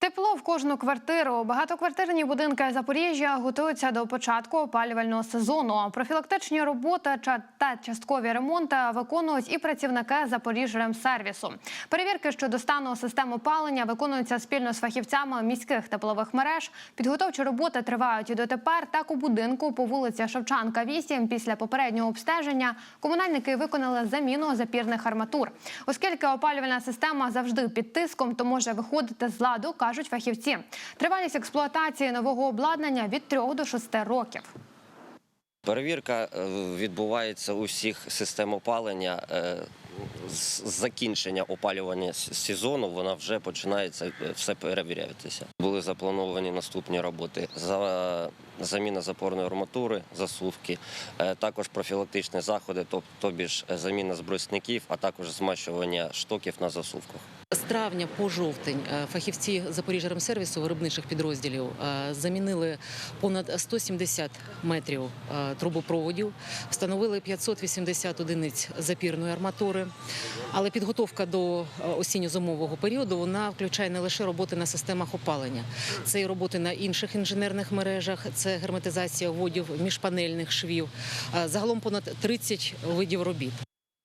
Тепло в кожну квартиру. Багатоквартирні будинки Запоріжжя готуються до початку опалювального сезону. Профілактичні роботи та часткові ремонти виконують і працівники Запоріжремсервісу. Перевірки щодо стану систем опалення виконуються спільно з фахівцями міських теплових мереж. Підготовчі роботи тривають і дотепер. Так у будинку по вулиці Шевчанка 8 після попереднього обстеження комунальники виконали заміну запірних арматур. Оскільки опалювальна система завжди під тиском, то може виходити з ладу, кажуть фахівці. Тривалість експлуатації нового обладнання від 3 до 6 років. Перевірка е, відбувається у всіх систем опалення. З закінчення опалювання сезону вона вже починається е, все перевірятися. Були заплановані наступні роботи: за заміна запорної арматури, засувки, е, також профілактичні заходи, тоб- тобі ж е, заміна збросників, а також змащування штоків на засувках. З травня по жовтень фахівці Запоріжжя-Ремсервісу виробничих підрозділів замінили понад 170 метрів трубопроводів, встановили 580 одиниць запірної арматури. Але підготовка до е, осінньо-зимового періоду вона включає не лише роботи на системах опалення, це і роботи на інших інженерних мережах, це герметизація водів, міжпанельних швів. Е, Загалом понад 30 видів робіт.